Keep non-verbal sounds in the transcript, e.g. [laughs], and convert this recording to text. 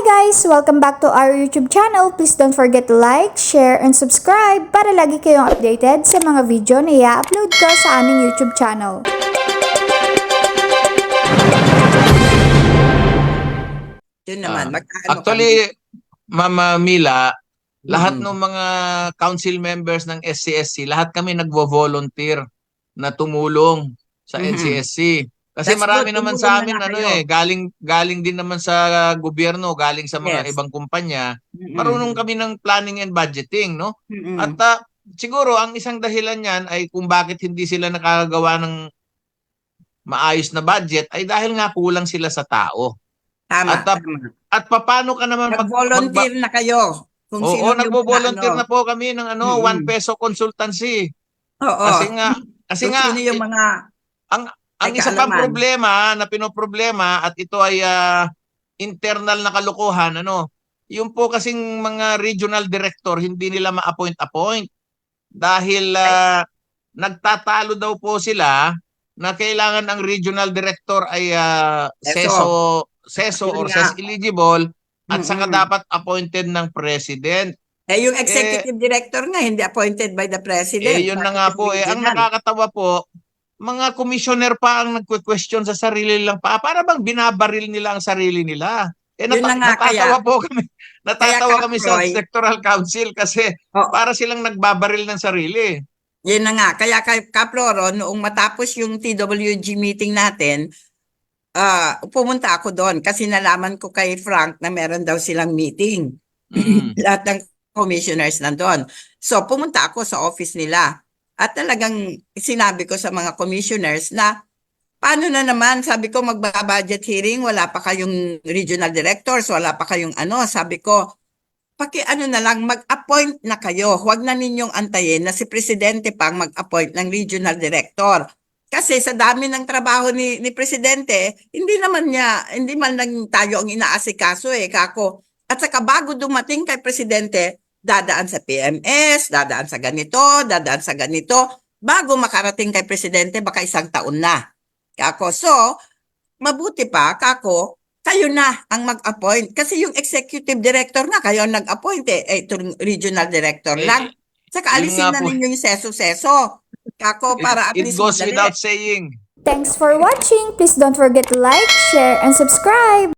guys! Welcome back to our YouTube channel. Please don't forget to like, share, and subscribe para lagi kayong updated sa mga video na i-upload ko sa aming YouTube channel. Yun naman, Ah, mag-ano Actually, Mama Mila, lahat Mm. ng mga council members ng SCSC, lahat kami nagvo-volunteer na tumulong sa Mhm. NCSC. Kasi That's marami good, naman tumulong sa na amin nga ano kayo. eh, galing galing din naman sa gobyerno, galing sa mga Yes. ibang kumpanya. Mm-mm. Marunong kami ng planning and budgeting, no? Mm-mm. At ah, siguro ang isang dahilan niyan ay kung bakit hindi sila nakakagawa ng maayos na budget ay dahil nga kulang sila sa tao. tama, at, ah, tama. At papaano ka naman mag- Nag-volunteer na kayo. Kung Oo, sino yung nagbo-volunteer na po kami ng ano, Mm-mm. 1 peso consultancy. Oo. Kasi nga, kasi Kung nga, sino yung mga ang may isa pang problema na pinoproblema at ito ay ah, internal na kalukuhan, ano, yung po kasing mga regional director, hindi nila ma-appoint-appoint. Dahil ah, nagtatalo daw po sila na kailangan ang regional director ay ah, seso, seso or ses eligible at saka Mm-mm. dapat appointed ng president. eh yung executive director nga hindi appointed by the president. Eh, yun na nga po. Eh, ang nakakatawa po, mga commissioner pa ang nagque-question sa sarili lang pa. Para bang binabaril nila ang sarili nila? Eh, nata- na nga, natatawa kaya- po kami. Natatawa Kaya, kami sa sectoral council kasi Oo. para silang nagbabaril ng sarili. Yun na nga. Kaya kay Kaploro, noong matapos yung TWG meeting natin, ah pumunta ako doon kasi nalaman ko kay Frank na meron daw silang meeting. Mm. [laughs] Lahat ng commissioners nandun. So, pumunta ako sa office nila. At talagang sinabi ko sa mga commissioners na paano na naman, sabi ko magba-budget hearing, wala pa kayong regional directors, wala pa kayong ano, sabi ko, paki ano na lang, mag-appoint na kayo. Huwag na ninyong antayin na si Presidente pang mag-appoint ng regional director. Kasi sa dami ng trabaho ni, ni Presidente, hindi naman niya, hindi man lang tayo ang inaasikaso eh, kako. At saka bago dumating kay Presidente, dadaan sa PMS, dadaan sa ganito, dadaan sa ganito. Bago makarating kay Presidente, baka isang taon na. Kako. So, mabuti pa, kako, kayo na ang mag-appoint. Kasi yung executive director na, kayo ang nag-appoint eh. Eh, itong regional director Eh, lang. Saka alisin na po. ninyo yung seso-seso. Kako, para at It least goes madali. without saying. Thanks for watching! Please don't forget to like, share, and subscribe!